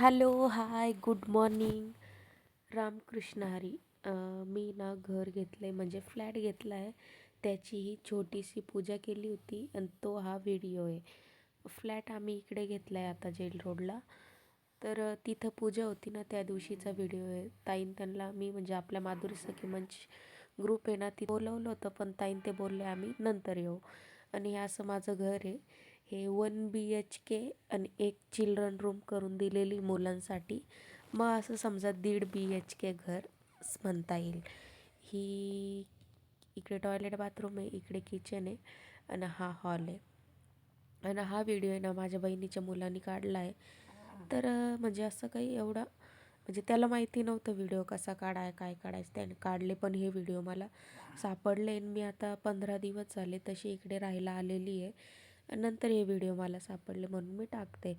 Hello hi good morning. Ramakrishna Hari. मी ना घर घेतलं आहे म्हणजे फ्लॅट घेतला आहे त्याची ही छोटीशी पूजा केली होती आणि तो हा व्हिडिओ आहे. फ्लॅट आम्ही इकडे घेतला आहे आता जेल रोडला. तर तिथं पूजा होती ना त्या दिवशीचा व्हिडिओ आहे. ताईन त्यांना मी म्हणजे आपल्या माधुरी सखी मंच ग्रुप आहे ना ती बोलवलं होतं पण ताईन ते बोलले आम्ही नंतर येऊ. आणि हे असं माझं घर आहे. हे वन बी एच के आणि एक चिल्ड्रन रूम करून दिलेली मुलांसाठी. मग असं समजा दीड बी एच के घर म्हणता येईल. ही इकडे टॉयलेट बाथरूम आहे इकडे किचन आहे आणि हा हॉल आहे. आणि हा व्हिडिओ आहे ना माझ्या बहिणीच्या मुलांनी काढला आहे. तर म्हणजे असं काही एवढं म्हणजे त्याला माहिती नव्हतं व्हिडिओ कसा काढाय काय काढायचं. त्याने काढले पण हे व्हिडिओ मला सापडले. आणि मी आता पंधरा दिवस झाले तशी इकडे राहायला आलेली आहे. नंतर हे व्हिडिओ मला सापडले म्हणून मी टाकते.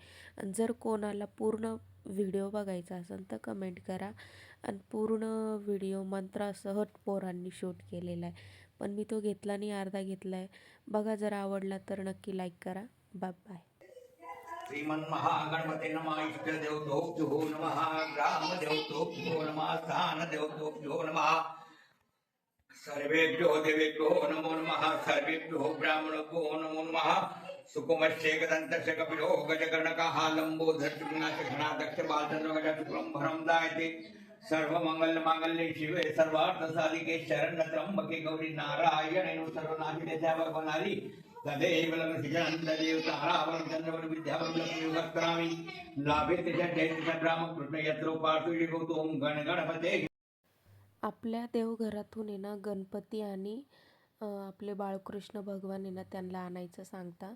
जर कोणाला पूर्ण व्हिडिओ बघायचा असेल तर कमेंट करा. आणि पूर्ण व्हिडिओ मंत्रासह पोरांनी शूट केलेला आहे. पण मी तो घेतला नाही अर्धा घेतला आहे बघा जर आवडला तर नक्की लाईक करा. बाय बाय श्रीमन महागणपते नम इष्ट श्रीमन्महागणपते नमः इष्टदेवतोभ्यो नमः ग्रामदेवतोभ्यो नमः स्थानदेवतोभ्यो नम। सर्वेभ्यो देवेभ्यो नमो नम सर्वेभ्यो ब्राह्मणभ्यो नमो नमः। सुकुमश्चेकदन्तस्य कपिलो गजगणकः लम्बोधर्षगणादक्ष बालचन्द्र गजशुक्लं भरं दायते सर्वमङ्गलमाङ्गल्ये शिवे सर्वार्थसाधिके शरणत्र्यम्बके गौरी नारायणे सर्वनाशिके भगवनारी तदेव लग्नसिजानन्ददेव तारावरं चन्द्रवरं विद्यावरं लक्ष्मीवर्तनामि लाभे तेज जयति रामकृष्ण यत्रो पार्थुजे गौतम गण गणपते आपल्या देवघरातून आहे ना गणपती आणि अं, आपले बाळकृष्ण भगवान आहे ना त्यांना आणायचं सांगता.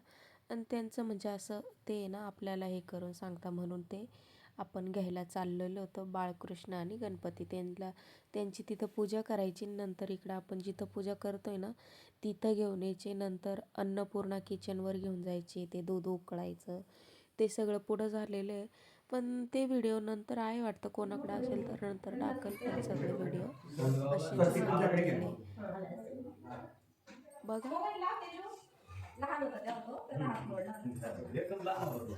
आणि त्यांचं म्हणजे असं ते आहे ना आपल्याला हे करून सांगता म्हणून ते आपण घ्यायला चाललेलो होतो बाळकृष्ण आणि गणपती. त्यांना त्यांची तिथं पूजा करायची नंतर इकडं आपण जिथं पूजा करतो आहे ना तिथं घेऊन यायचे. नंतर अन्नपूर्णा किचनवर घेऊन जायचे ते दूध उकळायचं ते सगळं पुढं झालेलं आहे. पण ते व्हिडिओ नंतर आहे वाटतं कोणाकडे असेल तर नंतर टाकल सगळे व्हिडिओ असे बघा लहान होतं तेव्हा तो, त्याचा हात मोडला. एकदम लहान होतो.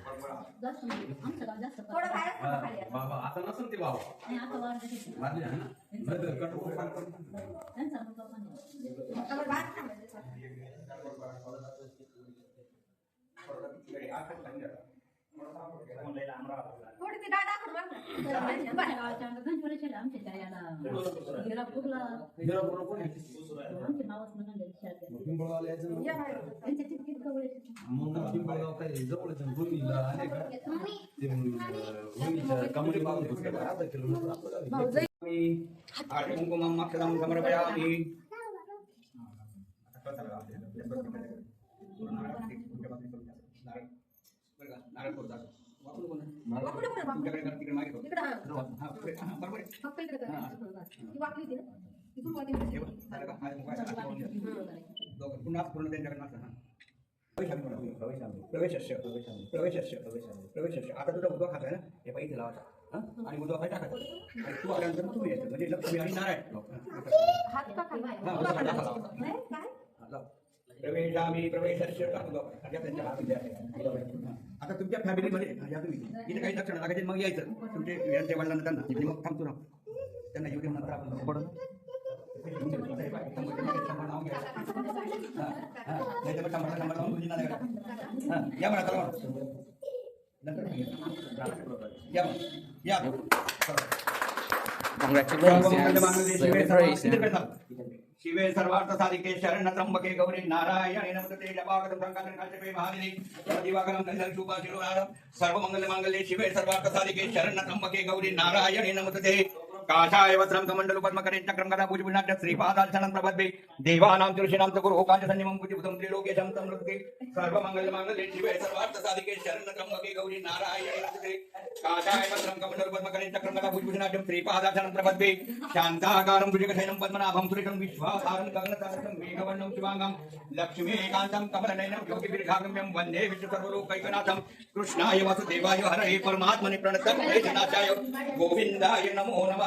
जास्त नाही आमचं गाव जास्त थोडं बाहेर होतं खाली आता. बाबा आता नसेल ते बाबा नाही आता वाढ झाली. वाढले आहे ना नाहीतर कटोकट पाणी पण- त्यांचा मुलगा पण आहे. आता बाहेर थांबायचं थोडं. थोडी ती डाळ बघ का? ते गाव आहे. आठ कुंकुमं करा, तिकडे मागे बरोबर. फक्त इकडे. ती वाकली होती ना. इथून वाकली होती. हे? हा, हात. पुन्हा पूर्ण त्यांच्याकडे मागं. हा. प्रवेशस्य प्रवेशस्य प्रवेशस्य आता तुझा उद्वा खाताय ना? हे पाहिजे लावायचा. हा? आणि उद्वा काय टाकायचा. आणि तू आल्यानंतर तू यायचं. म्हणजे लक्ष्मी आणि नारायण. हात. प्रवेशामी प्रवेशस्य त्यांच्या हातात द्या. हा. आता तुमच्या फॅमिलीमध्ये हा, या तुम्ही इथे काही लक्षणं लागायचे मग यायचं तुमचे यांच्या वडिलांना त्यांना आणि मग थांबतो ना त्यांना येऊ दे नंतर आपण पडू नाव घ्या हा, हा. नाही तर मग शंभरला शंभर लावून गुरुजींना द्यायला. हा, या म्हणा चला म्हणा. नंतर या. या मग. या शिवे सर्वार्थ साधिके शरण त्र्यंबके गौरी नारायणे नमस्ते जपागत संकाशन काश्यपे महादिने दिवाकरम दशरथ शुभा शिरोधारम सर्वमंगल मांगल्ये शिवे सर्वार्थ साधिके शरण त्र्यंबके गौरी नारायणे नमस्ते। काशाय वस्त्रम कमंडलु पद्मकरे चक्रम गदा भुजभुजाढ्य श्रीपादार्चनं प्रपद्ये। देवानां तुलसीनां च गुरु काञ्चसन्निमं कुटिभुतं त्रिलोकेशं तं नृत्ये सर्व शिवे सर्वार्थ साधिके शरण त्र्यंबके गौरी नारायणे नमस्ते काशाय वस्त्रं कमंडलु पद्मकरे चक्रम गदा भुजभुजाढ्य श्रीपादार्चनं प्रपद्ये। शान्ताकारं भुजगशयनं पद्मनाभं सुरेशं विश्वासारं गगनतारकं मेघवर्णं शिवाङ्गं। लक्ष्मीकान्तं कमलनयनं योगिभिर्घागम्यं वन्दे विश्वसर्वलोकैकनाथं। कृष्णाय वासुदेवाय हरये परमात्मनि प्रणतं क्लेशनाशाय गोविन्दाय नमो नमः।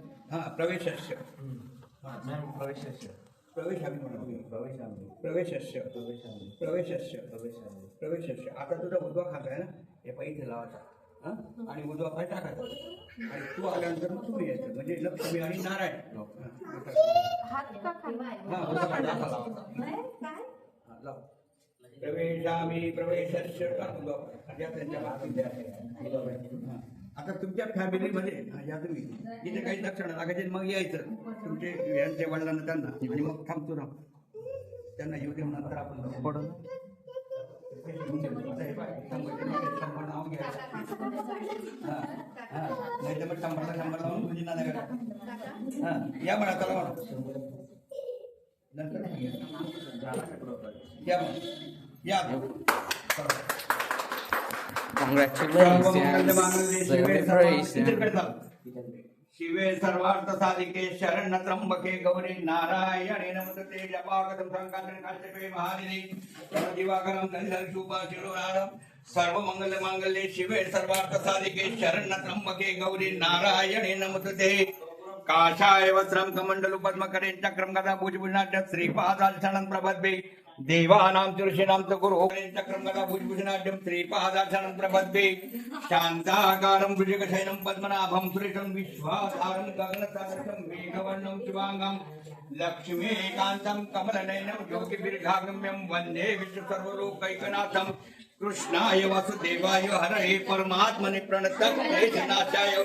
का? हा प्रवेशस्य. प्रवेशाशी प्रवेशामी म्हणा प्रवेशामध्ये प्रवेशस्य. प्रवेशामध्ये प्रवेशस्य. प्रवेशामध्ये प्रवेशस्य. आता तुझा उजवा खात आहे ना? हे पाय इथे लावायचा. हा? आणि उजवा पाय टाकायचा. आणि तू आल्यानंतर मग तुम्ही यायचं. म्हणजे लक्ष्मी आणि नारायण. हा, का? हा. प्रवेशामी प्रवेशस्य. टाक उजवा. त्यांच्या हाती द्या. आता तुमच्या फॅमिलीमध्ये हा, या तुम्ही. तिथे काही लक्षण लागायचे मग यायचं. तुमचे यांच्या वडिलांना त्यांना. आणि मग थांबतो ना त्यांना येऊ देऊन नंतर आपण नाव घ्यायचं हा, हा. नाही तर मग शंभरला शंभर लावून तुझी नाना करा हा या म्हणा चला म्हणा नंतर मग. या. या. शिवे सर्वार्थ साधिके शरण त्र्यंबके गौरी नारायणे नमस्ते जपाकटं संकाशनं काश्यपे महादिने दिवाकरं दलितं शुभाशिरोरारं सर्वमंगल मांगल्ये शिवे सर्वार्थ साधिके शरण त्र्यंबके गौरी नारायणे नमस्ते। काषाय वस्त्रं कमण्डलु पद्मकरे चक्रं गदा भुजभुजनाट्य श्रीपादार्चनं प्रपद्ये। देवानां तुलसीनां च गुरु चक्रमला गदा भुजभुजनाट्यं श्रीपादार्चनं प्रपद्ये शान्ताकारं भुजगशयनं पद्मनाभं सुरेशं विश्वाधारं गगनसागरं मेघवर्णं शिवाङ्गं लक्ष्मीकान्तं कमलनयनं योगिभिर्घागम्यं वन्दे विश्वसर्वलोकैकनाथं कृष्णाय वासुदेवाय हरे परमात्मने प्रणतक्लेशनाशाय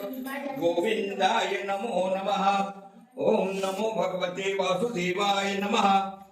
गोविन्दाय नमो नमः ॐ नमो भगवते वासुदेवाय नमः।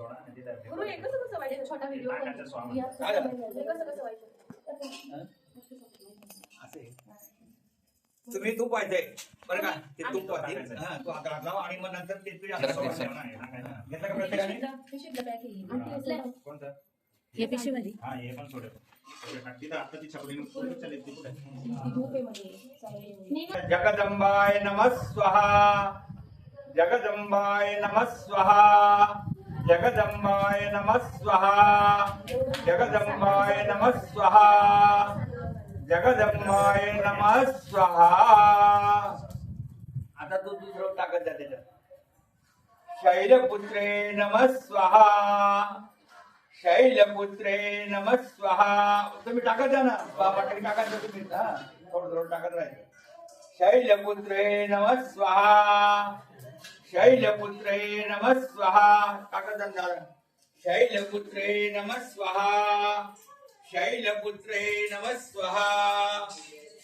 गुरु, हे कसं कसं व्हायचं? छोटा व्हिडिओ. हे कसं कसं व्हायचं? असे. तुम्ही तूप व्हायचंय बरं का ते तूप वाहतील. हा तू हातात लाव आणि मग नंतर ते तुझ्या हातात. घेतलं का प्रत्येकाने? कोणतं हे पिशवीमध्ये. हा हे पण सोडे तिथं आता ती छपडी नुकती चालेल ती कुठे ती झोपेमध्ये. सगळे. जगदंबाय नमः स्वाहा जगदंबाय नमः स्वाहा जगदम्बाय नमः स्वाहा। जगदंबाय नमः स्वाहा। जगदंबाय नमः स्वाहा। आता तू दुसरं टाकत जा त्याच्यात. शैलपुत्रे नमः स्वाहा। शैलपुत्रे नमः स्वाहा। तुम्ही टाकत जा ना. बाबा टाकत जा तुम्ही. हा थोडं थोडं टाकत राहायचं शैलपुत्रे नमः स्वाहा. शैलपुत्रे नमः स्वाहा. टाकत शैलपुत्रे नमः स्वाहा. शैलपुत्रे नमः स्वाहा.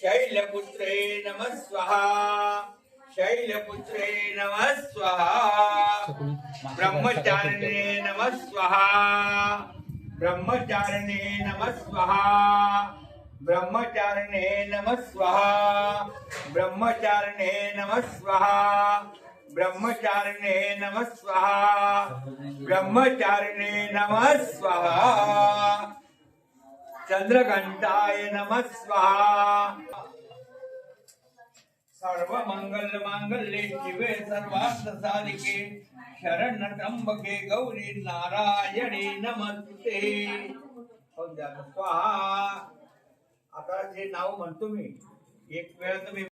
शैलपुत्रे नमः स्वाहा. शैलपुत्रे नमः स्वाहा. ब्रह्मचारिणे नमः स्वाहा. ब्रह्मचारिणे नमः स्वाहा. ब्रह्मचारिणे नमः स्वाहा. ब्रह्मचारिणे नमः स्वाहा. ब्रह्मचारिणे नमः स्वाहा। ब्रह्मचारिणे नमः स्वाहा। चंद्रघंटाय नमः स्वाहा। सर्व मंगल मांगल्ये शिवे सर्वार्थ साधिके शरण त्र्यंबके गौरी नारायणे नमस्ते. स्वाहा। आता जे नाव म्हणतो मी एक वेळ तुम्ही